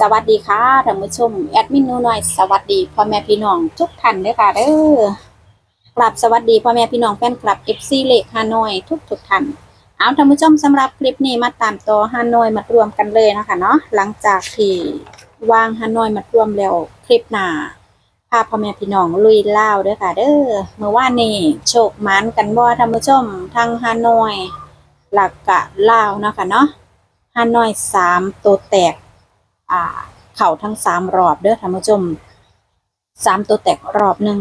สวัสดีค่ะท่านผู้ชมแอดมินนูหน่อยสวัสดีพ่อแม่พี่น้องทุกท่านเลยค่ะเด้อกลับสวัสดีพ่อแม่พี่น้องแฟนคลับ FC เลขฮานอยทุกทุกท่านเอาท่านผู้ชมสำหรับคลิปนี้มาตามต่อฮานอยมารวมกันเลยนะคะเนาะหลังจากที่วางฮานอยมารวมแล้วคลิปหน้าพาพ่อแม่พี่น้องลุยล่าเด้อค่ะ เด้อเมื่อวานนี้โชคมันกันบ่ท่านผู้ชมทางฮานอยหลักกะล่านะคะเนาะฮานอยสามตัวแตก อ่า เข่าทั้งสามรอบเด้อท่านผู้ชมสามตัวแตกรอบหนึ่ง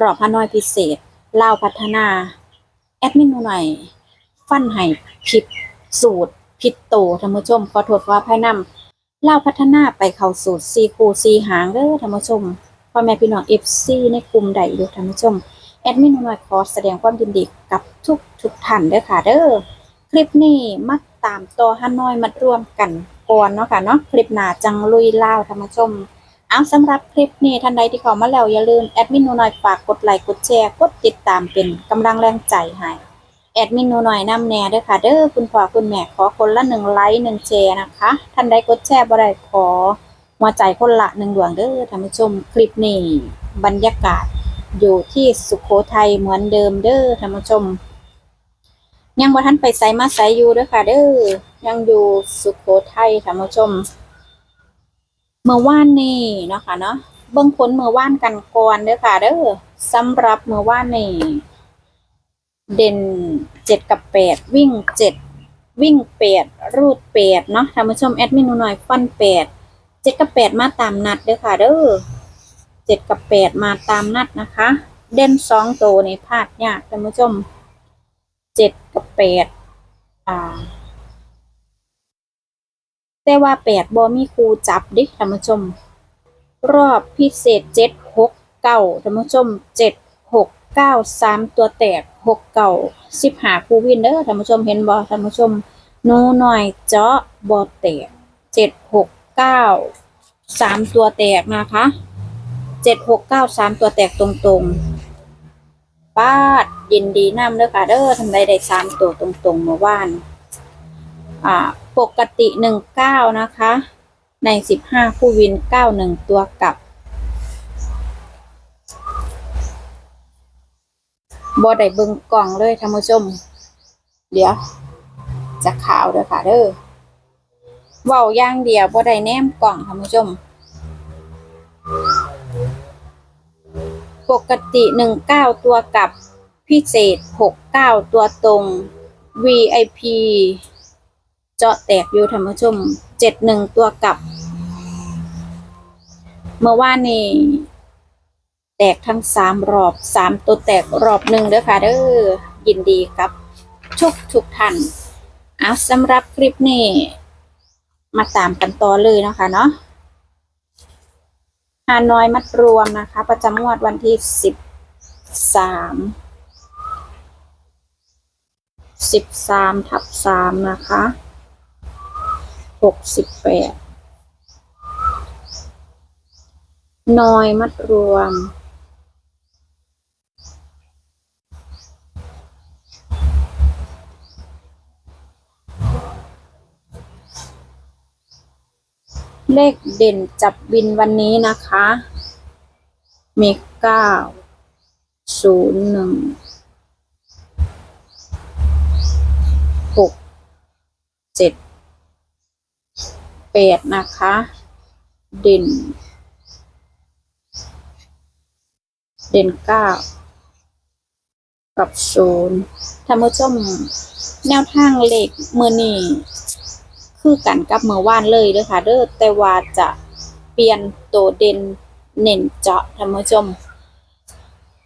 รอบฮานอยพิเศษเล่าพัฒนา แอดมินหนูหน่อยฟันให้ผิดสูตรผิดโตท่านผู้ชม ขอโทษว่าภายนำเล่าพัฒนาไปเข้าสูตรซีคูซีหางเด้อท่านผู้ชมพ่อแม่พี่น้องเอฟซีในกลุ่มใดอยู่ท่านผู้ชม แอดมินหนูหน่อยขอแสดงความยินดีกับทุกทุกท่านเด้อค่ะเด้อคลิปนี้มาตามต่อฮานอยมารวมกัน ก่อนเนาะค่ะเนาะคลิปหน้าจังลุยเล่าวธรรมชมเอาสำหรับคลิปนี้ท่านใดที่เข้ามาแล้วอย่าลืมแอดมินหนูหน่อยฝากกดไลค์กดแชร์กดติดตามเป็นกำลังแรงใจให้แอดมินหนูหน่อยนำแน่เด้อค่ะเด้อคุณพ่อคุณแม่ขอคนละหนึ่งไลค์หนึ่งแชร์นะคะ ท่านใดกดแชร์บ่ได้ขอหัวใจคนละหนึ่งดวงเด้อท่านผู้ชมคลิปนี้บรรยากาศอยู่ที่สุโขทัยเหมือนเดิมเด้อท่านผู้ชม ยังบ่ทันไปไสมาไสอยู่เด้อค่ะ เด้อยังอยู่สุโขทัยท่านผู้ชม เมื่อวานนี้เนาะค่ะเนาะเบิ่งผลเมื่อวานกันก่อนเด้อค่ะ เด้อสำหรับเมื่อวานนี้เด่นเจ็ดกับแปดวิ่งเจ็ดวิ่งแปดรูดแปดเนาะท่านผู้ชมแอดมินหนูหน่อยฟันแปดเจ็ดกับแปดมาตามนัดเด้อค่ะ เด้อเจ็ดกับแปดมาตามนัดนะคะ เด่นสองตัวนี่พลาดยากท่านผู้ชม เจ็ดกับแปดอ่า แต่ว่าแปดบอมีครูจับดิท่านผู้ชม รอบพิเศษเจ็ดหกเก้าท่านผู้ชมเจ็ดหกเก้าสามตัวแตกหกเก้าสิบหาครูวินเด้อท่านผู้ชมเห็นบอท่านผู้ชมหนูหน่อยเจาะบอแตกเจ็ดหกเก้าสามตัวแตกนะคะเจ็ดหกเก้าสามตัวแตกตรงๆ ป้าดยินดีนำเด้อค่ะเด้อทำได้ได้สามตัวตรงๆเมื่อวานอ่าปกติหนึ่งเก้านะคะ ในสิบห้าผู้วินเก้าหนึ่งตัวกลับบอได้เบิ่งกล่องเลยท่านผู้ชม เดี๋ยว จะข่าวเด้อค่ะเด้อเว้าย่างเดียวบ่ได้แนมกล่องท่านผู้ชม กติหนึ่งเก้าตัวกลับพิเศษหกเก้าตัวตรง VIP เจาะแตกอยู่ท่านผู้ชมเจ็ดหนึ่งตัวกลับ เมื่อวานนี้แตกทั้งสามรอบสามตัวแตกรอบหนึ่งเด้อค่ะเด้อยินดีครับทุกทุกท่านเอาสำหรับคลิปนี้ มาตามกันต่อเลยนะคะเนาะ ฮานอยมัดรวมนะคะ ประจำงวดวันที่สิบสามสิบสามทับสามนะคะหกสิบแปดนอยมัดรวม เลขเด่นจับบินวันนี้นะคะ มีเก้าศูนย์หนึ่งหกเจ็ดแปดนะคะ เด่น เด่นเก้ากับศูนย์ท่านผู้ชมแนวทางเลขมือนี้ คือกันกับเมื่อวานเลยเด้อค่ะเด้อแต่ว่าจะเปลี่ยนตัวเด่นเน้นเจาะท่านผู้ชม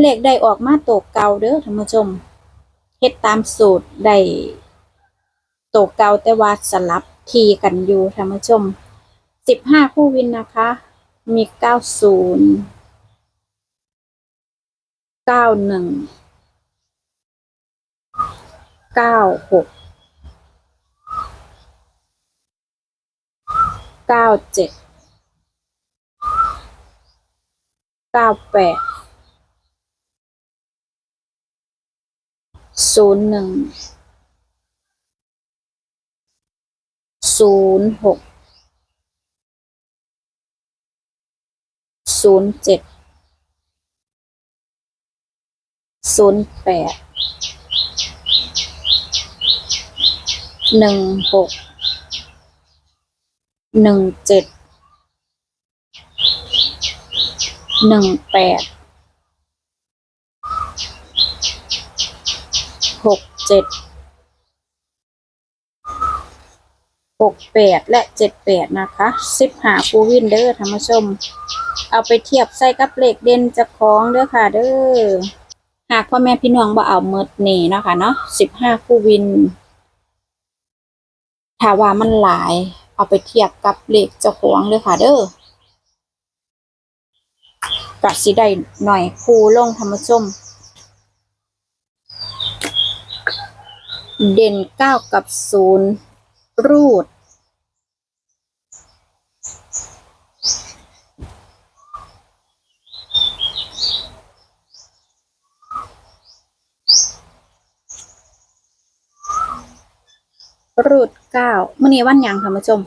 เลขได้ออกมาตัวเก่าเด้อท่านผู้ชมเฮ็ดตามสูตรได้ตัวเก่าแต่ว่าสลับทีกันอยู่ท่านผู้ชมสิบห้าคู่วินนะคะ มีเก้าศูนย์เก้าหนึ่งเก้าหก เก้าเจ็ดเก้าแปดศูนย์หนึ่งศูนย์หกศูนย์เจ็ดศูนย์แปดหนึ่งหก หนึ่งเจ็ดหนึ่งแปดหกเจ็ดหกแปดและเจ็ดแปดนะคะสิบหาฟูวินเดอร์ท่านผู้ชม เอาไปเทียบใส่กับเลขเด่นจะคล้องเด้อค่ะเด้อหากพ่อแม่พี่น้องบ่เอาเมิดนี่นะคะเนาะสิบห้าคู่วินถ้าว่ามันหลาย เอาไปเทียบกับเลขเจ้าของเลยค่ะเด้อกัสิได้หน่อยคู่ลงธรรมชม เด่นเก้ากับศูนย์รูด รูดเก้ามื่อนี้วันหยังท่านผู้ชม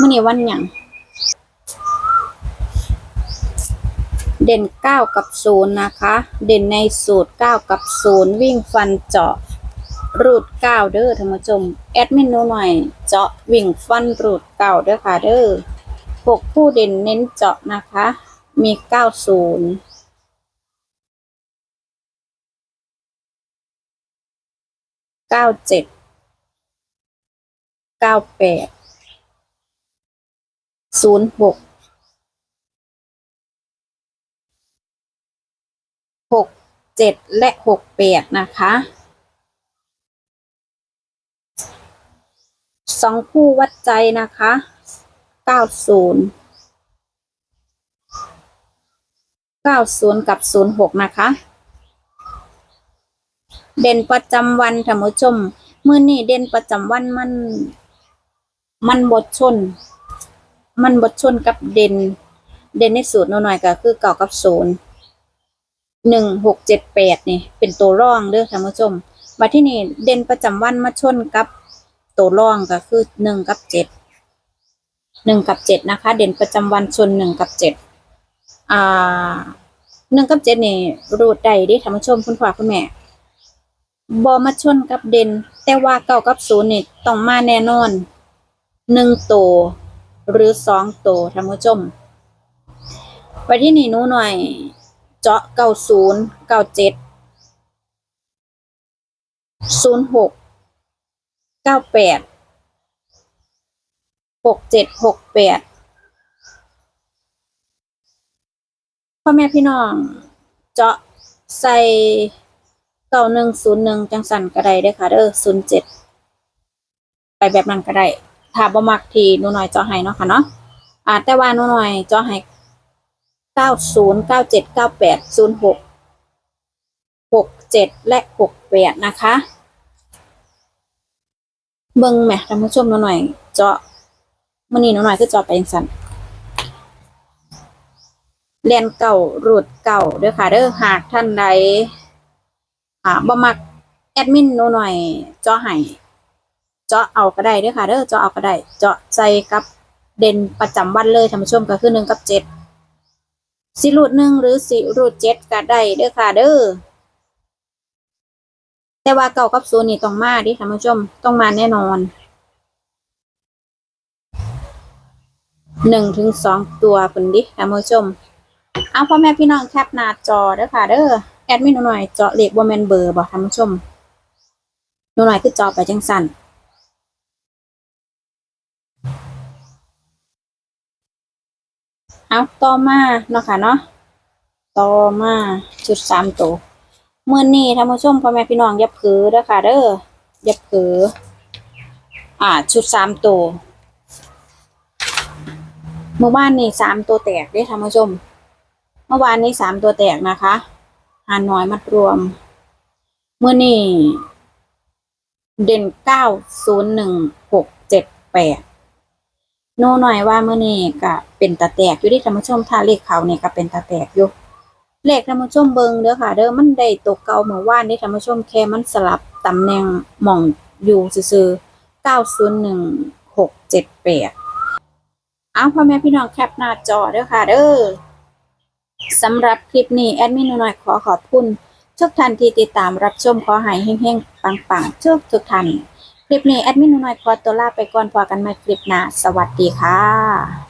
มื่อนี้วันหยังเด่นเก้ากับศูนย์นะคะ เด่นในสูตรเก้ากับศูนย์วิ่งฟันเจาะ รูดเก้าเด้อท่านผู้ชมแอดมินหนูหน่อย เจาะวิ่งฟันรูดเก้าเด้อค่ะเด้อหกผู้เด่นเน้นเจาะนะคะ มีเก้าศูนย์ เก้าเจ็ดเก้าแปดศูนย์หกหกเจ็ดและหกแปดนะคะสองคู่วัดใจนะคะเก้าศูนย์เก้าศูนย์กับศูนย์หกนะคะ เด่นประจำวันท่านผู้ชมมื่อนี้เด่นประจำวันมัน มันบดชน มันบดชนกับเด่น เด่นในสูตรหน่อยๆก็คือเก่ากับศูนย์หนึ่งหกเจ็ดแปดนี่เป็นตัวร่องเด้อท่านผู้ชมมาที่นี่เด่นประจำวันมาชนกับตัวร่องก็คือหนึ่งกับเจ็ดหนึ่งกับเจ็ดนะคะ เด่นประจำวันชนหนึ่งกับเจ็ดอ่าหนึ่งกับเจ็ดนี่รูดได้ดิท่านผู้ชมคุณพ่อคุณแม่ บอมาชนกับเด่น แต่ว่าเก้ากับศูนย์นี่ต้องมาแน่นอนหนึ่งตัวหรือสองตัวท่านผู้ชมไปที่นี่นูหน่อย เจาะเก้าศูนย์เก้าเจ็ดศูนย์หกเก้าแปดหกเจ็ดหกแปดพ่อแม่พี่น้อง เจาะใส่ เก้าหนึ่งศูนย์หนึ่งจังสันก็ได้เด้อค่ะเด้อศูนย์เจ็ดไปแบบนั้นก็ได้ถ้าบ่มักทีหนูหน่อยจอให้เนาะค่ะเนาะอ่าแต่ว่าหนูหน่อยจอให้เก้าศูนย์เก้าเจ็ดเก้าแปดศูนย์หกหกเจ็ดและหกแปดนะคะเบิ่งแหมท่านผู้ชมหนูหน่อยเจาะมื้อนี้หนูหน่อยคือเจาะไปจังสันเรียนเก่ารูดเก่าเด้อค่ะเด้อหากท่านใด อ่าบ่มักแอดมินหนูหน่อยจาะให้เจาะเอาก็ได้เด้อค่ะเด้อเจาะเอาก็ได้ เจาะใจกับเด่นประจำวันเลยท่านผู้ชมก็คือหนึ่งกับเจ็ดสิรูดหนึ่งหรือสิรูดเจ็ดก็ได้เด้อค่ะเด้อแต่ว่าเก่ากับศูนย์นี่ต้องมาดิท่านผู้ชมต้องมาแน่นอนหนึ่งถึงสองตัวเป็นดิท่านผู้ชมเอาพ่อแม่พี่น้องแคปหน้าจอเด้อค่ะเด้อ แอดมินหนูหน่อยเจาะเลขบ่แมนเบอร์บ่ท่านผู้ชมหนูหน่อยคือเจาะไปจังสั่นเอาต่อมาเนาะค่ะเนาะต่อมาชุดสามตัวเมื่อนี้ท่านผู้ชมพ่อแม่พี่น้องอย่าเผลอเด้อค่ะเด้ออย่าเผลออ่าชุดสามตัวเมื่อวานนี่สามตัวแตกเด้ท่านผู้ชม เมื่อวานนี้สามตัวแตกนะคะ หาน้อยมัดรวม เมื่อนี่เด่นเก้าศูนย์หนึ่งหกเจ็ดแปดโน่หน่อยว่าเมื่อนี่ก็เป็นตาแตกอยู่ที่ธรรมชมถ้าเลขเขาเนี่ยก็เป็นตาแตกอยู่เลขธรรมชมเบิงเด้อค่ะ เด้อมันได้ตกเก่าเมื่อวานนี้ธรรมชมแค่มันสลับตำแหน่งหม่องอยู่ซื่อเก้าศูนย์หนึ่งหกเจ็ดแปดเอาพ่อแม่พี่น้องแคปหน้าจอเด้อค่ะ เด้อ สำหรับคลิปนี้แอดมินหน่อยขอขอบคุณทุกท่านที่ติดตามรับชมขอให้เฮงๆ ปังๆทุกทุกท่านคลิปนี้แอดมินหน่อยขอตัวลาไปก่อนพอกันใหม่คลิปหน้าสวัสดีค่ะ